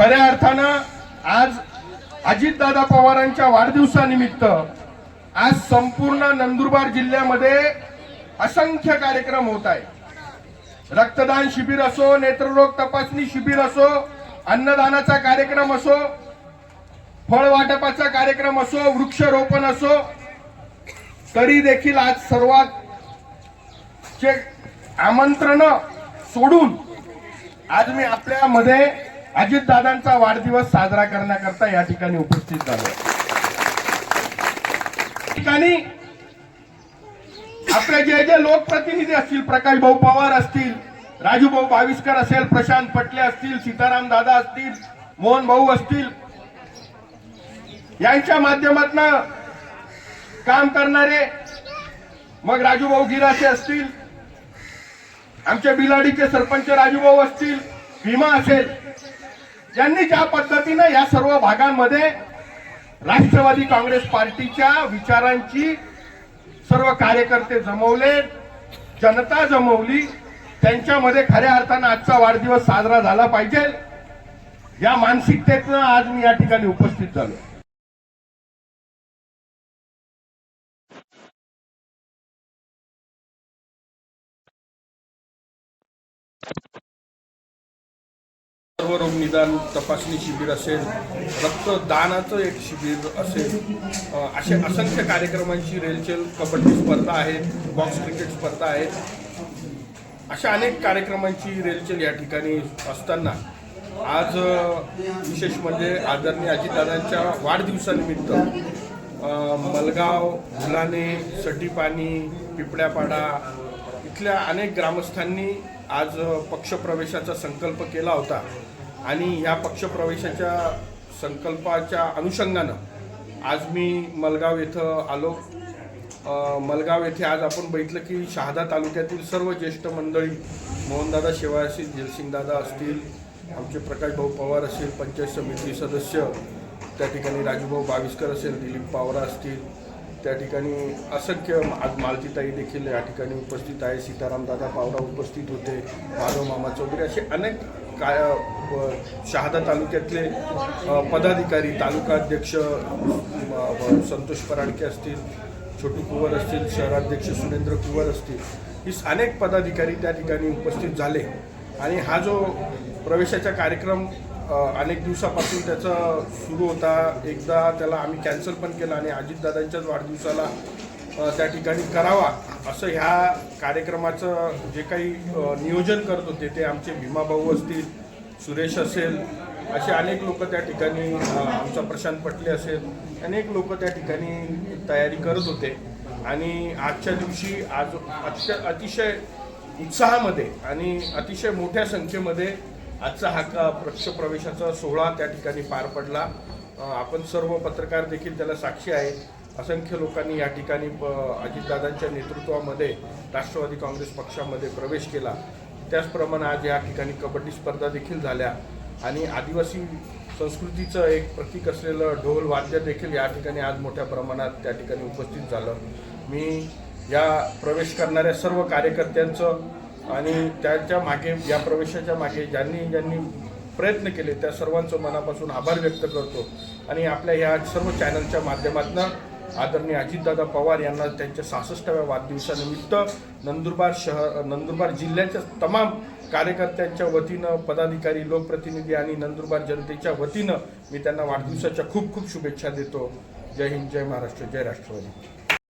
खऱ्या अर्थानं आज अजितदादा पवारांच्या वाढदिवसानिमित्त आज संपूर्ण नंदुरबार जिल्ह्यामध्ये असंख्य कार्यक्रम होत आहे रक्तदान शिबिर असो नेत्ररोग तपासणी शिबिर असो अन्नदानाचा कार्यक्रम असो फळ वाटपाचा कार्यक्रम असो वृक्षरोपण असो तरी देखील आज सर्वात चे आमंत्रण सोडून आज मी आपल्यामध्ये अजितदादांचा वाढदिवस साजरा करण्याकरता या ठिकाणी उपस्थित झालो. ठिकाणी आपले जे जे लोकप्रतिनिधी असतील प्रकाश भाऊ पवार असतील राजू भाऊ असेल प्रशांत पटले असतील सीताराम दादा असतील मोहन भाऊ असतील यांच्या माध्यमातून काम करणारे मग राजूभाऊ गिरासे असतील आमच्या बिलाडीचे सरपंच राजूभाऊ असतील भीमा असेल ज्यांनी ज्या पद्धतीनं या सर्व भागांमध्ये राष्ट्रवादी काँग्रेस पार्टीच्या विचारांची सर्व कार्यकर्ते जमवले जनता जमवली त्यांच्यामध्ये खऱ्या अर्थानं आजचा वाढदिवस साजरा झाला पाहिजे. या मानसिकतेतनं आज मी या ठिकाणी उपस्थित झालो. सर्व रोग निदान तपासणी शिबिर असेल रक्तदानाचं एक शिबिर असेल असे असंख्य कार्यक्रमांची रेलचेल कबड्डी स्पर्धा आहे बॉक्स क्रिकेट स्पर्धा आहेत अशा अनेक कार्यक्रमांची रेलचेल या ठिकाणी असताना आज विशेष म्हणजे आदरणीय अजितदादांच्या वाढदिवसानिमित्त मलगाव फुलाणे सटीपाणी पिपळ्यापाडा इथल्या अनेक ग्रामस्थांनी आज पक्षप्रवेशाचा संकल्प केला होता. आणि या पक्षप्रवेशाच्या संकल्पाच्या अनुषंगानं आज मी मलगाव येथं आलो. मलगाव येथे आज आपण बघितलं की शहादा तालुक्यातील सर्व ज्येष्ठ मंडळी मोहनदादा शेवाळ असतील जयसिंगदादा असतील आमचे प्रकाश भाऊ पवार असेल पंचायत समिती सदस्य त्या ठिकाणी राजूभाऊ बाविस्कर असेल दिलीप पावरा असतील त्या ठिकाणी असंख्य आज मालतीताई देखील या ठिकाणी उपस्थित आहे सीतारामदादा पावरा उपस्थित होते माधव मामा चौधरी असे अनेक काय शहादा तालुक्यातले पदाधिकारी तालुका अध्यक्ष संतोष पराडके असतील छोटू कुवर असतील शहराध्यक्ष सुरेंद्र कुवर असतील ही अनेक पदाधिकारी त्या ठिकाणी उपस्थित झाले. आणि हा जो प्रवेशाचा कार्यक्रम अनेक दिवसापासून त्याचा सुरू होता एकदा त्याला आम्ही कॅन्सल पण केला आणि अजितदादांच्याच वाढदिवसाला त्या ठिकाणी करावा असं ह्या कार्यक्रमाचं जे काही नियोजन करत होते ते आमचे भीमाभाऊ असतील सुरेश असेल असे अनेक लोक त्या ठिकाणी आमचा प्रशांत पटले असेल अनेक लोक त्या ठिकाणी तयारी करत होते. आणि आजच्या दिवशी आज अत्य अतिशय उत्साहामध्ये आणि अतिशय मोठ्या संख्येमध्ये आजचा हा का प्रवेशाचा सोहळा त्या ठिकाणी पार पडला. आपण सर्व पत्रकार देखील त्याला साक्षी आहे. असंख्य लोकांनी या ठिकाणी प- अजितदादांच्या नेतृत्वामध्ये राष्ट्रवादी काँग्रेस पक्षामध्ये प्रवेश केला. त्याचप्रमाणे आज या ठिकाणी कबड्डी स्पर्धा देखील झाल्या. आणि आदिवासी संस्कृतीचं एक प्रतीक असलेलं ढोल वाद्य देखील या ठिकाणी आज मोठ्या प्रमाणात त्या ठिकाणी उपस्थित झालं. मी या प्रवेश करणाऱ्या सर्व कार्यकर्त्यांचं आणि त्यांच्या मागे या प्रवेशाच्या मागे ज्यांनी ज्यांनी प्रयत्न केले त्या सर्वांचं मनापासून आभार व्यक्त करतो. आणि आपल्या ह्या सर्व चॅनलच्या माध्यमातून आदरणीय अजितदादा पवार यांना त्यांच्या सहासष्टाव्या वाढदिवसानिमित्त नंदुरबार शहर नंदुरबार जिल्ह्याच्या तमाम कार्यकर्त्यांच्या वतीनं पदाधिकारी लोकप्रतिनिधी आणि नंदुरबार जनतेच्या वतीनं मी त्यांना वाढदिवसाच्या खूप खूप शुभेच्छा देतो. जय हिंद जय महाराष्ट्र जय राष्ट्रवादी.